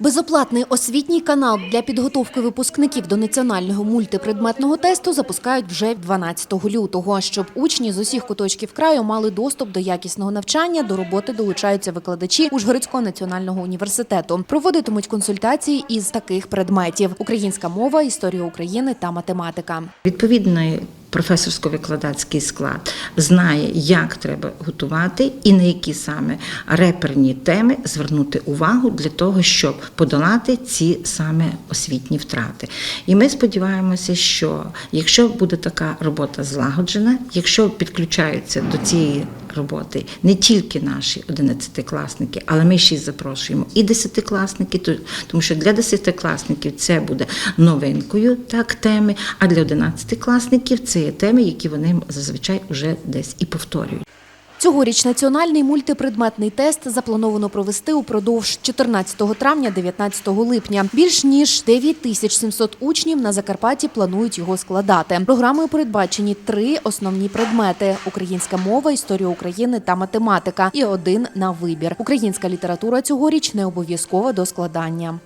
Безоплатний освітній канал для підготовки випускників до національного мультипредметного тесту запускають вже 12 лютого. Щоб учні з усіх куточків краю мали доступ до якісного навчання, до роботи долучаються викладачі Ужгородського національного університету. Проводитимуть консультації із таких предметів: українська мова, історія України та математика. Відповідний професорсько-викладацький склад знає, як треба готувати і на які саме реперні теми звернути увагу для того, щоб подолати ці саме освітні втрати. І ми сподіваємося, що якщо буде така робота злагоджена, якщо підключаються до цієї роботи не тільки наші одинадцятикласники, але ми ще й запрошуємо і десятикласники, то- тому що для десятикласників це буде новинкою так теми, а для одинадцятикласників це є теми, які вони зазвичай вже десь і повторюють. Цьогоріч національний мультипредметний тест заплановано провести упродовж 14 травня 19 липня. Більш ніж 9700 учнів на Закарпатті планують його складати. Програмою передбачені три основні предмети: українська мова, історія України та математика. І один на вибір. Українська література цьогоріч не обов'язкова до складання.